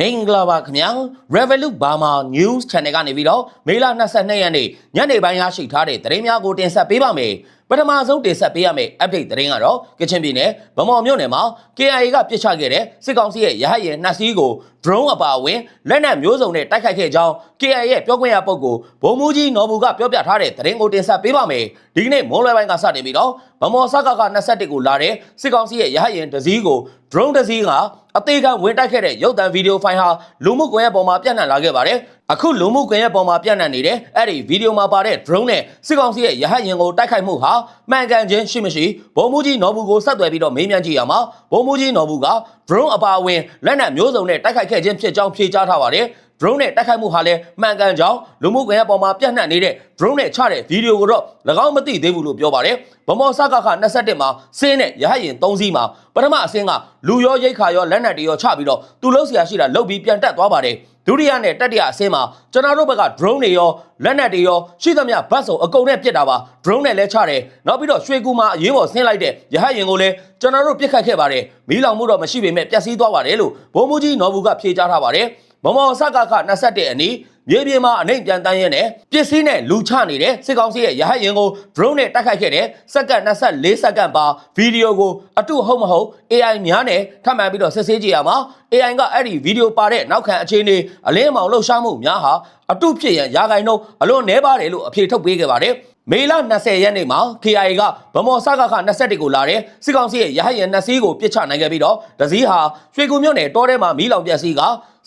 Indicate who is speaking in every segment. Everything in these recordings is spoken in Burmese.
Speaker 1: မင်္ဂလာပါခင်ဗျာ Revolut Burma News Channel ကနေပြီးတော့မေလ22ရက်နေ့ညနေပိုင်းရရှိထားတဲ့သတင်းများကိုတင်ဆက်ပေးပါမယ် ပထမဆုံးတင်ဆက်ပေးရမယ့် update သတင်းကတော့ကချင်ပြည်နယ်ဗမော်မြို့နယ်မှာ KIA ကပြစ်ချခဲ့တဲ့စစ်ကောင်စီရဲ့ရဟတ်ယာဉ်နှစ်စီးကို drone အပါအဝင်လက်နက်မျိုးစုံနဲ့တိုက်ခိုက်ခဲ့ကြောင်း KIA ရဲ့ပြောခွင့်ရပုဂ္ဂိုလ်ဗိုလ်မှူးကြီးနော်ဘူကပြောပြထားတဲ့သတင်းကိုတင်ဆက်ပေးပါမယ်ဒီကနေ့မိုးလွယ်ပိုင်းကစတင်ပြီးတော့ဗမော်စကက21ကိုလာတဲ့စစ်ကောင်စီရဲ့ရဟတ်ယာဉ်တစ်စီးကို drone တစ်စီးကအသေးခံဝင်တိုက်ခဲ့တဲ့ရုပ်သံဗီဒီယိုဖိုင်ဟာလူမှုကွန်ရက်ပေါ်မှာပြန့်နှံ့လာခဲ့ပါတယ်။ အခုလူမှုကွန်ရက်ပေါ်မှာပြန့်နှံ့နေတဲ့အဲ့ဒီဗီဒီယိုမှာပါတဲ့ drone နဲ့စစ်ကောင်စီရဲ့ရဟတ်ယာဉ်ကိုတိုက်ခိုက်မှုဟာမှန်ကန်ခြင်းရှိမရှိဗိုလ်မှူးကြီးနော်ဘူးကိုဆက်သွယ်ပြီးတော့မေးမြန်းကြည့်ရမှာဗိုလ်မှူးကြီးနော်ဘူးက drone အပါအဝင်လက်နက်မျိုးစုံနဲ့တိုက်ခိုက်ခဲ့ခြင်းဖြစ်ကြောင်းဖြေကြားထားပါတယ်။ drone နဲ့တိုက်ခိုက်မှုဟာလည်းမှန်ကန်ကြောင်းလူမှုကွန်ရက်ပေါ်မှာပြန့်နှံ့နေတဲ့ drone နဲ့ချတဲ့ဗီဒီယိုကိုတော့၎င်းမသိသေးဘူးလို့ပြောပါတယ်။ဗမော်စကခ21မှာစင်းနဲ့ရဟတ်ယာဉ်3စီးမှာပထမအစင်းကလူရောရိတ်ခါရောလက်နက်တွေရောချပြီးတော့သူလုံးဆရာရှိတာလုတ်ပြီးပြန်တက်သွားပါတယ်။ဒုတိယနဲ့တတိယအစင်းမှာကျွန်တော်တို့ဘက်က drone တွေရောလက်နက်တွေရောရှိသမျှဘတ်စုံအကုန်နဲ့ပြစ်တာပါ drone နဲ့လဲချတယ်နောက်ပြီးတော့ရွှေကူမှာအရေးပေါ်ဆင်းလိုက်တဲ့ရဟတ်ယာဉ်ကိုလည်းကျွန်တော်တို့ပြစ်ခတ်ခဲ့ပါတယ်မီးလောင်မှုတော့မရှိပေမဲ့ပျက်စီးသွားပါတယ်လို့ဗိုလ်မှူးကြီးနော်ဘူးကဖြေကြားထားပါတယ် မမော်စကခ21အနီးမြေပြင်မှာအနိုင်ပြန်တန်းရဲနဲ့ပစ္စည်းနဲ့လူချနေတဲ့စစ်ကောင်စီရဲ့ရဟတ်ယာဉ်ကို drone နဲ့တိုက်ခိုက်ခဲ့တဲ့စက္ကန့်24စက္ကန့်ပါဗီဒီယိုကိုအတုဟုတ်မဟုတ် AI များနဲ့ထပ်မံပြီးတော့စစ်ဆေးကြည့်ရမှာ AI ကအဲ့ဒီဗီဒီယိုပါတဲ့နောက်ခံအခြေအနေအလင်းအမောင်လှုပ်ရှားမှုများဟာအတုဖြစ်ရန်ရာဂိုင်နှုန်းအလွန်နှဲပါတယ်လို့အဖြေထုတ်ပေးခဲ့ပါတယ် မေလ20ရက်နေ့မှာ KIA ကဗမော်စကခ21ကိုလာတဲ့စစ်ကောင်စီရဲ့ရဟတ်ယာဉ်နှစ်စီးကိုပစ်ချနိုင်ခဲ့ပြီးတော့ဒဇီးဟာရွှေကူမြို့နယ်တောထဲမှာမီးလောင်ပြက်စီးက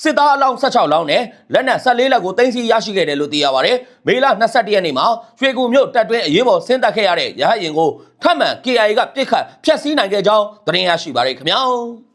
Speaker 1: စစ်သားအလောင်း16လောင်းနဲ့လက်နက်14လက်ကိုတင်စီရရှိခဲ့တယ်လို့သိရပါတယ်။မေလ21ရက်နေ့မှာရွှေကူမြို့တပ်တွင်းအရေးပေါ်ဆင်းသက်ခဲ့ရတဲ့ရဟတ်ယာဉ်ကိုထပ်မံ KIA ကပစ်ခတ်ဖျက်ဆီးနိုင်ခဲ့ကြောင်းသတင်းရရှိပါတယ်ခင်ဗျာ။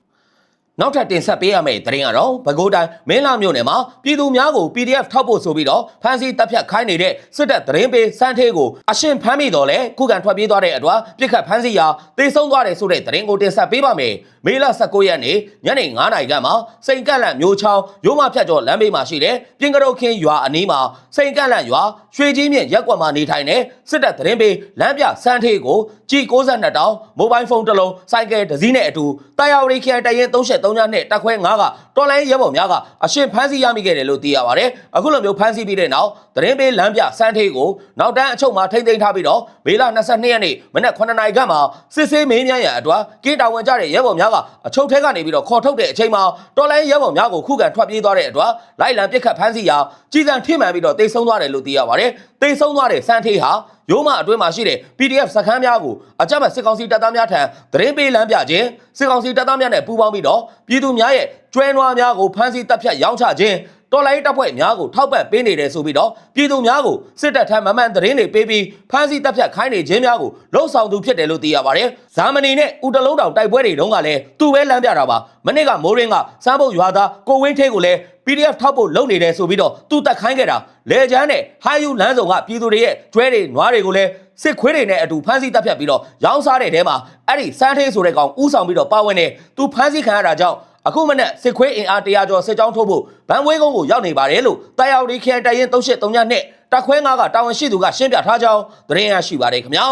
Speaker 1: နောက်ထပ်တင်ဆက်ပေးရမယ့်သတင်းကတော့ပဲခူးတိုင်းမင်းလာမြို့နယ်မှာပြည်သူများကို PDF ထောက်ဖို့ဆိုပြီးတော့ဖမ်းဆီးတပ်ဖြတ်ခိုင်းနေတဲ့စစ်တပ်သတင်းပေးစန်းထေးကိုအရှင်ဖမ်းမိတော့လဲခုခံထွက်ပြေးသွားတဲ့အတွက်ပြစ်ခတ်ဖမ်းဆီးရာတေဆုံးသွားတယ်ဆိုတဲ့သတင်းကိုတင်ဆက်ပေးပါမယ်။မေလ19ရက်နေ့ညနေ9နာရီကမှစိန်ကန့်လန့်မျိုးချောင်းရိုးမဖြတ်ကျော်လမ်းဘေးမှာရှိတဲ့ပြင်ကရုတ်ခင်းရွာအနီးမှာစိန်ကန့်လန့်ရွာရွှေကြီးမြင့်ရက်ကွက်မှာနေထိုင်တဲ့စစ်တပ်သတင်းပေးလမ်းပြစန်းထေးကိုကြီ62တောင်းမိုဘိုင်းဖုန်းတစ်လုံးစိုက်ကယ်တစ်စီးနဲ့အတူတာယာဝတီခရိုင်တရင်38 392တက်ခွဲ9ကတော်လိုင်းရဲဘော်များကအရှင်ဖမ်းဆီးရမိခဲ့တယ်လို့သိရပါတယ်။အခုလိုမျိုးဖမ်းဆီးပြီးတဲ့နောက်သတင်းပေးလမ်းပြစန်းထေးကိုနောက်တန်းအချုပ်မှာထိမ့်သိမ်းထားပြီးတော့မေလ22ရက်နေ့မနက်9နာရီခန့်မှာစစ်ဆေးမေးမြန်းရန်အတွက်ကင်းတာဝန်ကျတဲ့ရဲဘော်များကအချုပ်ထဲကနေပြီးတော့ခေါ်ထုတ်တဲ့အချိန်မှာတော်လိုင်းရဲဘော်များကိုခုခံထွက်ပြေးသွားတဲ့အတွက်လိုက်လံပစ်ခတ်ဖမ်းဆီးရာကြီးစံထိမှန်ပြီးတော့တိတ်ဆုံးသွားတယ်လို့သိရပါတယ်။တိတ်ဆုံးသွားတဲ့စန်းထေးဟာ ရိုးမအတွင်းမှာရှိတဲ့ PDF စခန်းများကိုအကြမ်းဖက်စစ်ကောင်စီတပ်သားများထံသတင်းပေးလမ်းပြခြင်းစစ်ကောင်စီတပ်သားများနဲ့ပူးပေါင်းပြီးတော့ပြည်သူများရဲ့ကျွဲနွားများကိုဖမ်းဆီးတပ်ဖြတ်ရောင်းချခြင်းတော်လိုင်းတပ်ဖွဲ့များကိုထောက်ပံ့ပေးနေတယ်ဆိုပြီးတော့ပြည်သူများကိုစစ်တပ်ထံမမှန်သတင်းတွေပေးပြီးဖမ်းဆီးတပ်ဖြတ်ခိုင်းနေခြင်းများကိုလှုံ့ဆော်သူဖြစ်တယ်လို့သိရပါတယ်။ဇာမနီနဲ့ဦးတလုံးတောင်တိုက်ပွဲတွေတုန်းကလည်းသူ့ပဲလမ်းပြတာပါ။မနေ့ကမိုးရင်းကစမ်းဖို့ရွာသားကိုဝင်းထေးကိုလည်း PDF ထောက်ဖို့လုပ်နေတယ်ဆိုပြီးတော့သူတက်ခိုင်းခဲ့တာလေချမ်းနဲ့ဟာယူလမ်းဆောင်ကပြည်သူတွေရဲ့ကျွဲတွေနွားတွေကိုလည်းစစ်ခွေးတွေနဲ့အတူဖမ်းဆီးတပ်ဖြတ်ပြီးတော့ရောင်းစားတဲ့တဲမှာအဲ့ဒီစန်းသေးဆိုတဲ့ကောင်ဥဆောင်ပြီးတော့ပါဝင်နေသူဖမ်းဆီးခံရတာကြောင့်အခုမနေ့စစ်ခွေးအင်အားတရာကျော်စစ်ကြောင်းထိုးဖို့ဗန်ဝဲကုန်းကိုရောက်နေပါတယ်လို့တာယာဝတီခရိုင်တိုင်ရင်3839နဲ့တက်ခွဲ9ကတာဝန်ရှိသူကရှင်းပြထားကြောင်းသတင်းရရှိပါတယ်ခင်ဗျာ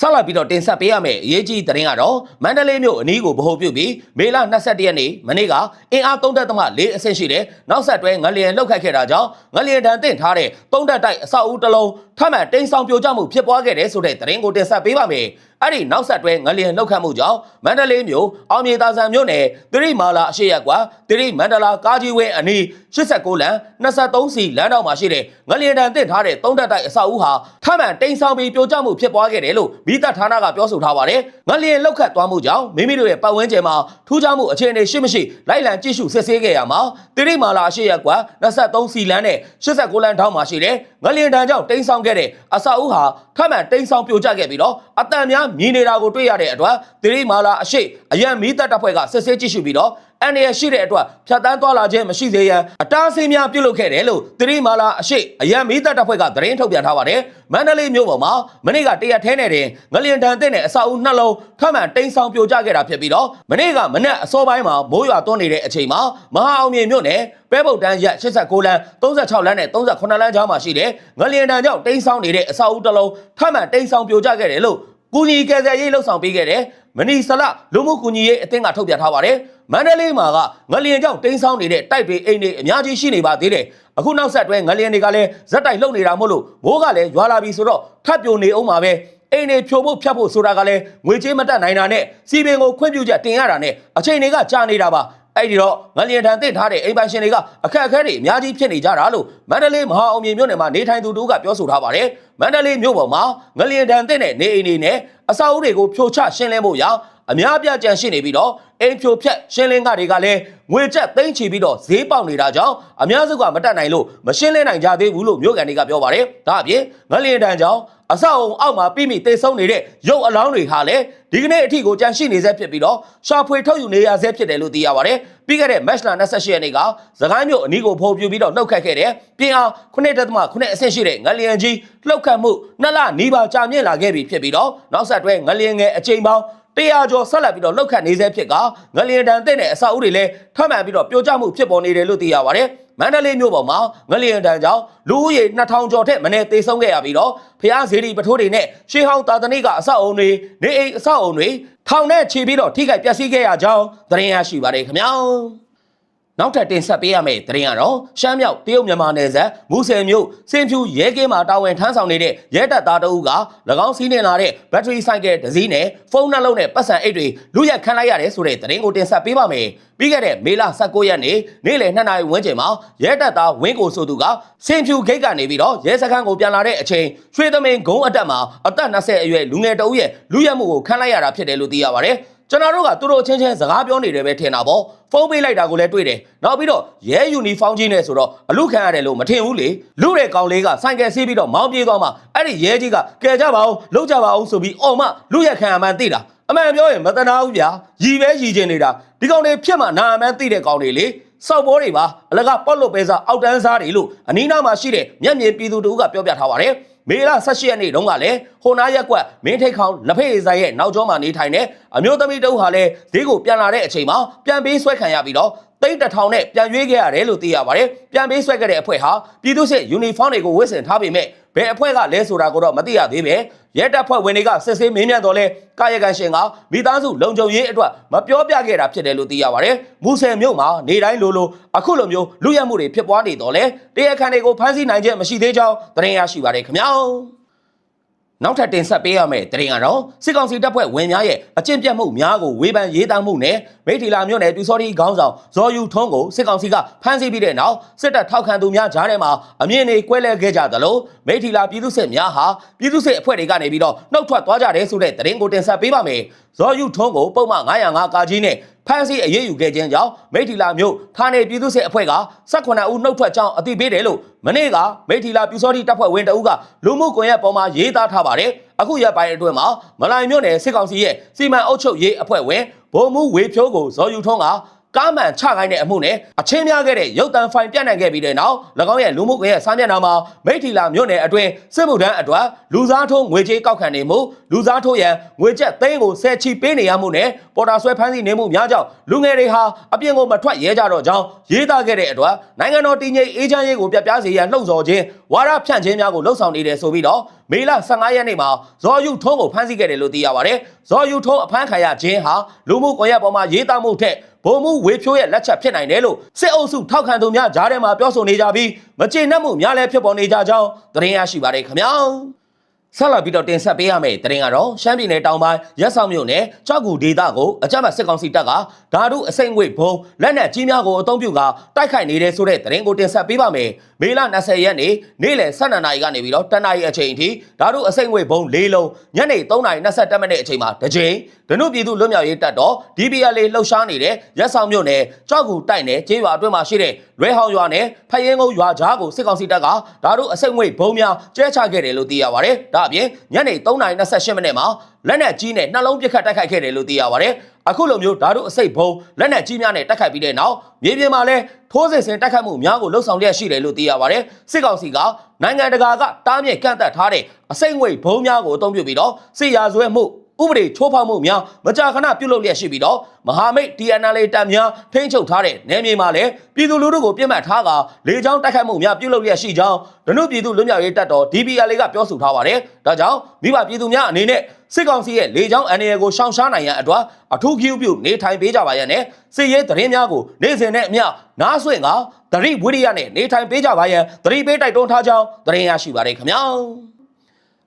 Speaker 1: ဆက်လက်ပြီးတော့တင်ဆက်ပေးရမယ့်အရေးကြီးသတင်းကတော့မန္တလေးမြို့အနီးကိုဗဟိုပြုပြီးမေလ22ရက်နေ့မနေ့ကအင်အား3.4အဆင့်ရှိတဲ့နောက်ဆက်တွဲငလျင်လှုပ်ခတ်ခဲ့တာကြောင့်ငလျင်တန်တင့်ထားတဲ့သုံးတက်တိုက်အဆောက်အဦတစ်လုံးထပ်မံတိမ်ဆောင်ပြိုကျမှုဖြစ်ပွားခဲ့တဲ့ဆိုတဲ့သတင်းကိုတင်ဆက်ပေးပါမယ်။ အဲ့ဒီနောက်ဆက်တွဲငလျင်လှုပ်ခတ်မှုကြောင့်မန္တလေးမြို့အောင်မြေသာဆန်မြို့နယ်သတိမာလာအရှိရက်ကွာသတိမန္တလာကားကြီးဝင်းအနီး89လမ်း23စီလမ်းတော်မှာရှိတဲ့ငလျင်တန်တင့်ထားတဲ့သုံးတက်တိုက်အဆောက်အဦဟာထပ်မံတိမ်ဆောင်ပြီးပြိုကျမှုဖြစ်ပွားခဲ့တယ်လို့မိသက်ဌာနကပြောဆိုထားပါတယ်။ငလျင်လှုပ်ခတ်သွားမှုကြောင့်မိမိတို့ရဲ့ပတ်ဝန်းကျင်မှာထူးခြားမှုအခြေအနေရှိမရှိလိုက်လံကြည့်ရှုစစ်ဆေးခဲ့ရမှာသတိမာလာအရှိရက်ကွာ23စီလမ်းနဲ့89လမ်းထောင်းမှာရှိတဲ့ငလျင်တန်ကြောင့်တိမ်ဆောင်ခဲ့တဲ့အဆောက်အဦဟာထပ်မံတိမ်ဆောင်ပြိုကျခဲ့ပြီးတော့အတန်များမြင်နေတာကိုတွေ့ရတဲ့အတွက်သတိမာလာအရှိအရန်မီးတပ်တပ်ဖွဲ့ကစစ်ဆေးကြည့်ရှုပြီးတော့အန်ရရှိတဲ့အတွက်ဖြတ်တန်းသွားလာခြင်းမရှိသေးရန်အတားအဆီးများပြုလုပ်ခဲ့တယ်လို့သတိမာလာအရှိအရန်မီးတပ်တပ်ဖွဲ့ကသတင်းထုတ်ပြန်ထားပါတယ်မန္တလေးမြို့ပေါ်မှာမနေ့ကတရက်ထဲနဲ့တင်ငလျင်တန်တဲ့နဲ့အဆောက်အဦနှလုံးထပ်မံတိမ်ဆောင်ပြိုကျခဲ့တာဖြစ်ပြီးတော့မနေ့ကမနေ့အစောပိုင်းမှာမိုးရွာသွန်းနေတဲ့အချိန်မှာမဟာအောင်မြေမြို့နယ်ပဲဗုဒ္ဓန်ရက်89လမ်း36လမ်းနဲ့38လမ်းကြားမှာရှိတဲ့ငလျင်တန်ကြောင့်တိမ်ဆောင်နေတဲ့အဆောက်အဦတစ်လုံးထပ်မံတိမ်ဆောင်ပြိုကျခဲ့တယ်လို့ ကူညီကယ်ဆယ်ရေးလှုပ်ဆောင်ပေးခဲ့တဲ့မနီဆလလူမှုကူညီရေးအသင်းကထုတ်ပြန်ထားပါတယ်မန္တလေးမှာကငလျင်ကြောင့်တိမ်းဆောင်းနေတဲ့တိုက်တွေအိမ်တွေအများကြီးရှိနေပါသေးတယ်အခုနောက်ဆက်တွဲငလျင်တွေကလည်းဇက်တိုက်လှုပ်နေတာမို့လို့မိုးကလည်းရွာလာပြီဆိုတော့ထပ်ပြိုနေအောင်ပါပဲအိမ်တွေဖြိုဖို့ဖြတ်ဖို့ဆိုတာကလည်းငွေကြေးမတက်နိုင်တာနဲ့စီပင်ကိုခွင့်ပြုချက်တင်ရတာနဲ့အချိန်တွေကကြာနေတာပါ အဲ့ဒီတော့ငလျင်တန်တစ်ထားတဲ့အိမ်ပိုင်ရှင်တွေကအခက်အခဲတွေအများကြီးဖြစ်နေကြတာလို့မန္တလေးမဟာအောင်မြေမြို့နယ်မှာနေထိုင်သူတို့ကပြောဆိုထားပါတယ်မန္တလေးမြို့ပေါ်မှာငလျင်တန်တစ်နဲ့နေအိမ်တွေနဲ့အဆောက်အဦတွေကိုဖြိုချရှင်းလင်းဖို့ရာ အများအပြားကြံရှိနေပြီးတော့အိမ်ဖြိုဖြက်ရှင်းလင်းကတွေကလည်းငွေကျပ်သိမ်းချီပြီးတော့ဈေးပေါက်နေတာကြောင့်အများစုကမတက်နိုင်လို့မရှင်းလင်းနိုင်ကြသေးဘူးလို့မြို့ကန်တွေကပြောပါတယ်ဒါအပြင်ငလျင်တန်ကြောင့်အဆောက်အုံအောက်မှာပြီးမိတိတ်ဆုံးနေတဲ့ရုပ်အလောင်းတွေဟာလည်းဒီကနေ့အထိကိုကြန့်ရှိနေဆဲဖြစ်ပြီးတော့ရှာဖွေထုတ်ယူနေရဆဲဖြစ်တယ်လို့သိရပါတယ်။ပြီးခဲ့တဲ့ match လာ28ရက်နေ့ကသခိုင်းမြို့အနီးကိုဖုံးပြပြီးတော့နှုတ်ခတ်ခဲ့တဲ့ပြင်အောင်9.9အဆင့်ရှိတဲ့ငလျင်ကြီးလှုပ်ခတ်မှုနှစ်လနီးပါးကြာမြင့်လာခဲ့ပြီဖြစ်ပြီးတော့နောက်ဆက်တွဲငလျင်ငယ်အချိန်ပေါင်းတရားကျော်ဆက်လက်ပြီးတော့လှုပ်ခတ်နေဆဲဖြစ်ကငလျင်တန်တဲ့အဆောက်အဦတွေလည်းထပ်မံပြီးတော့ပြိုကျမှုဖြစ်ပေါ်နေတယ်လို့သိရပါတယ်။မန္တလေးမြို့ပေါ်မှာငလျင်တန်ကြောင့်လူဦးရေ2000ကျော်ထက်မနည်းသေဆုံးခဲ့ရပြီးတော့ဖျားဇေဒီပထိုးတွေနဲ့ရှေးဟောင်းတာသနိကအဆောက်အုံတွေနေအိမ်အဆောက်အုံတွေထောင်နဲ့ချီပြီးတော့ထိခိုက်ပျက်စီးခဲ့ရကြောင်းသတင်းရရှိပါတယ်ခင်ဗျာ နောက်ထပ်တင်ဆက်ပေးရမယ့်သတင်းကတော့ရှမ်းမြောက်တရုတ်မြန်မာနယ်စပ်မူဆယ်မြို့စင်ဖြူရဲကင်းမှာတာဝန်ထမ်းဆောင်နေတဲ့ရဲတပ်သားတအုပ်က၎င်းစီးနေလာတဲ့ဘက်ထရီဆိုင်ကယ်တစ်စီးနဲ့ဖုန်းနှလုံးနဲ့ပတ်စံအိတ်တွေလူရက်ခန့်လိုက်ရတယ်ဆိုတဲ့သတင်းကိုတင်ဆက်ပေးပါမယ်။ပြီးခဲ့တဲ့မေလ19ရက်နေ့နေ့လယ်2နာရီဝန်းကျင်မှာရဲတပ်သားဝင်းကိုဆိုသူကစင်ဖြူဂိတ်ကနေပြီးတော့ရဲစခန်းကိုပြန်လာတဲ့အချိန်ရွှေသမင်ဂုံးအတက်မှာအသက်20အရွယ်လူငယ်တအုပ်ရဲ့လူရက်မှုကိုခန့်လိုက်ရတာဖြစ်တယ်လို့သိရပါတယ်။ ကျွန်တော်တို့ကသူတို့ချင်းချင်းစကားပြောနေတယ်ပဲထင်တာပေါ့ဖုန်းပေးလိုက်တာကိုလည်းတွေ့တယ်နောက်ပြီးတော့ရဲယူနီဖောင်းကြီးနဲ့ဆိုတော့အလူခံရတယ်လို့မထင်ဘူးလေလူတဲ့ကောင်လေးကဆိုင်ကယ်စီးပြီးတော့မောင်းပြေးသွားမှအဲ့ဒီရဲကြီးကကယ်ကြပါအောင်လှုပ်ကြပါအောင်ဆိုပြီးအော်မလူရက်ခံအမှန်သိတာအမှန်ပြောရင်မတနာဘူးဗျာရည်ပဲရည်ကျင်နေတာဒီကောင်တွေဖြစ်မှနာအမှန်သိတဲ့ကောင်တွေလေစောက်ဘောတွေပါအလကပော့လို့ပဲစားအောက်တန်းစားတွေလို့အနီးနားမှာရှိတဲ့မျက်မြင်ပြည်သူတို့ကပြောပြထားပါတယ် မေလ18ရက်နေ့တုန်းကလည်းဟိုနာရက်ကွက်မင်းထိတ်ခေါင်လက်ဖေးဆိုင်ရဲ့နောက်ကျောမှာနေထိုင်တဲ့အမျိုးသမီးတုံးဟာလည်းဈေးကိုပြန်လာတဲ့အချိန်မှာပြန်ပေးဆွဲခံရပြီးတော့ သိန်းတစ်ထောင်နဲ့ပြန်ရွေးခဲ့ရတယ်လို့သိရပါတယ်။ပြန်ပေးဆွဲခဲ့တဲ့အဖွဲ့ဟာပြည်သူ့စစ်ယူနီဖောင်းတွေကိုဝတ်ဆင်ထားပေမဲ့ဘယ်အဖွဲ့ကလဲဆိုတာကိုတော့မသိရသေးပဲ။ရဲတပ်ဖွဲ့ဝင်တွေကစစ်ဆေးမင်းမြတ်တော်လဲကာယကံရှင်ကမိသားစုလုံခြုံရေးအတွက်မပြောပြခဲ့တာဖြစ်တယ်လို့သိရပါတယ်။မူဆယ်မြို့မှာနေတိုင်းလိုလိုအခုလိုမျိုးလူရက်မှုတွေဖြစ်ပွားနေတော့လဲတရားခံတွေကိုဖမ်းဆီးနိုင်ခြင်းမရှိသေးကြောင်းသတင်းရရှိပါတယ်ခင်ဗျာ။ နောက်ထပ်တင်ဆက်ပေးရမယ့်သတင်းကတော့စစ်ကောင်စီတပ်ဖွဲ့ဝင်များရဲ့အကျင့်ပြတ်မှုများကိုဝေဖန်ရေးသားမှုနဲ့မိထီလာမြို့နယ်ပြူစောတိခေါင်းဆောင်ဇော်ယူထုံးကိုစစ်ကောင်စီကဖမ်းဆီးပြီးတဲ့နောက်စစ်တပ်ထောက်ခံသူများကြားထဲမှာအမြင့်တွေကွဲလဲခဲ့ကြသလိုမိထီလာပြည်သူစစ်များဟာပြည်သူစစ်အဖွဲ့တွေကနေပြီးတော့နှုတ်ထွက်သွားကြတယ်ဆိုတဲ့သတင်းကိုတင်ဆက်ပေးပါမယ်ဇော်ယူထုံးကိုပုံမှန်905ကာကြီးနဲ့ ဖမ်းဆီးအရေးယူခဲ့ခြင်းကြောင့်မိထီလာမြို့ဌာနေပြည်သူစစ်အဖွဲ့က18ဦးနှုတ်ထွက်ကြောင်းအသိပေးတယ်လို့မနေ့ကမိထီလာပြူစောတိတပ်ဖွဲ့ဝင်တအုပ်ကလူမှုကွန်ရက်ပေါ်မှာရေးသားထားပါတယ်အခုရက်ပိုင်းအတွင်းမှာမလိုင်မြို့နယ်စစ်ကောင်စီရဲ့စီမံအုပ်ချုပ်ရေးအဖွဲ့ဝင်ဗိုလ်မှူးဝေဖြိုးကိုဇော်ယူထုံးက ကားမှန်ချခိုင်းတဲ့အမှုနဲ့အချင်းများခဲ့တဲ့ရုပ်တံဖိုင်ပြန့်နှံ့ခဲ့ပြီးတဲ့နောက်၎င်းရဲ့လူမှုကွန်ရက်စာမျက်နှာမှာမိထီလာမြို့နယ်အတွင်းစစ်မှုထမ်းအတွက်လူစားထိုးငွေကြေးကောက်ခံနေမှုလူစားထိုးရန်ငွေကျပ်သိန်းကိုဆယ်ချီပေးနေရမှုနဲ့ပေါ်တာဆွဲဖမ်းဆီးနေမှုများကြောင့်လူငယ်တွေဟာအပြင်ကိုမထွက်ရဲကြတော့ကြောင်းရေးသားခဲ့တဲ့အတွက်နိုင်ငံတော်တည်ငြိမ်အေးချမ်းရေးကိုပြပြစေရန်လှုံ့ဆော်ခြင်းဝါဒဖြန့်ခြင်းများကိုလှုံ့ဆော်နေတယ်ဆိုပြီးတော့မေလ15ရက်နေ့မှာဇော်ယူထုံးကိုဖမ်းဆီးခဲ့တယ်လို့သိရပါတယ်။ဇော်ယူထုံးအဖမ်းခံရခြင်းဟာလူမှုကွန်ရက်ပေါ်မှာရေးသားမှုထက် ဗိုလ်မှူးဝေဖြိုးရဲ့လက်ချက်ဖြစ်နိုင်တယ်လို့စစ်အုပ်စုထောက်ခံသူများကြားထဲမှာပြောဆိုနေကြပြီးမကျေနပ်မှုများလည်းဖြစ်ပေါ်နေကြကြောင်းသတင်းရရှိပါတယ်ခင်ဗျာ။ ဆက်လက်ပြီးတော့တင်ဆက်ပေးရမယ့်သတင်းကတော့ရှမ်းပြည်နယ်တောင်ပိုင်းရက်ဆောင်မြို့နယ်ကြောက်ကူဒေသကိုအကြမ်းဖက်စစ်ကောင်စီတပ်ကဓာတုအစိမ့်ငွေဘုံလက်နက်ကြီးများကိုအုံပြုကတိုက်ခိုက်နေတဲ့ဆိုတဲ့သတင်းကိုတင်ဆက်ပေးပါမယ်။မေလ20ရက်နေ့နေ့လယ်12နာရီကနေပြီးတော့10နာရီအချိန်အထိဓာတုအစိမ့်ငွေဘုံ၄လုံးညနေ3နာရီ27မိနစ်အချိန်မှာတစ်ချိန်ဒနုပြည်သူလွတ်မြောက်ရေးတပ်တော် DPL လှုပ်ရှားနေတဲ့ရက်ဆောင်မြို့နယ်ကြောက်ကူတိုက်နယ်ကျေးရွာအတွင်းမှာရှိတဲ့ လွဲဟောင်ရွာနဲ့ဖယင်းကုန်းရွာကြားကိုစစ်ကောင်စီတပ်ကဓာတုအစိမ့်ငွေဘုံများကျဲချခဲ့တယ်လို့သိရပါတယ်။ဒါအပြင်ညနေ3:28မိနစ်မှာလက်နက်ကြီးနဲ့နှလုံးပစ်ခတ်တိုက်ခိုက်ခဲ့တယ်လို့သိရပါတယ်။အခုလိုမျိုးဓာတုအစိတ်ဘုံလက်နက်ကြီးများနဲ့တိုက်ခိုက်ပြီးတဲ့နောက်မြေပြင်မှာလည်းထိုးစစ်ဆင်တိုက်ခိုက်မှုများကိုလှုပ်ဆောင်လျက်ရှိတယ်လို့သိရပါတယ်။စစ်ကောင်စီကနိုင်ငံတကာကတားမြစ်ကန့်သက်ထားတဲ့အစိတ်ငွေဘုံများကိုအသုံးပြုပြီးတော့စစ်ရာဇဝဲမှု ဥပဒေချိုးဖောက်မှုများမကြာခဏပြုလုပ်လျက်ရှိပြီးတော့မဟာမိတ် TNL တပ်များထိန်းချုပ်ထားတဲ့နယ်မြေမှာလည်းပြည်သူလူထုကိုပြစ်မှတ်ထားကလေကြောင်းတိုက်ခိုက်မှုများပြုလုပ်လျက်ရှိကြောင်းဒနုပြည်သူလွတ်မြောက်ရေးတပ်တော် DPL ကပြောဆိုထားပါတယ်။ဒါကြောင့်မိဘပြည်သူများအနေနဲ့စစ်ကောင်စီရဲ့လေကြောင်းအန္တရာယ်ကိုရှောင်ရှားနိုင်ရန်အတွက်အထူးဂရုပြုနေထိုင်ပေးကြပါရန်နဲ့စစ်ရေးသတင်းများကိုနေ့စဉ်နဲ့အမျှနားဆွင့်ကသတိဝိရိယနဲ့နေထိုင်ပေးကြပါရန်သတိပေးတိုက်တွန်းထားကြောင်းသတင်းရရှိပါရခင်ဗျာ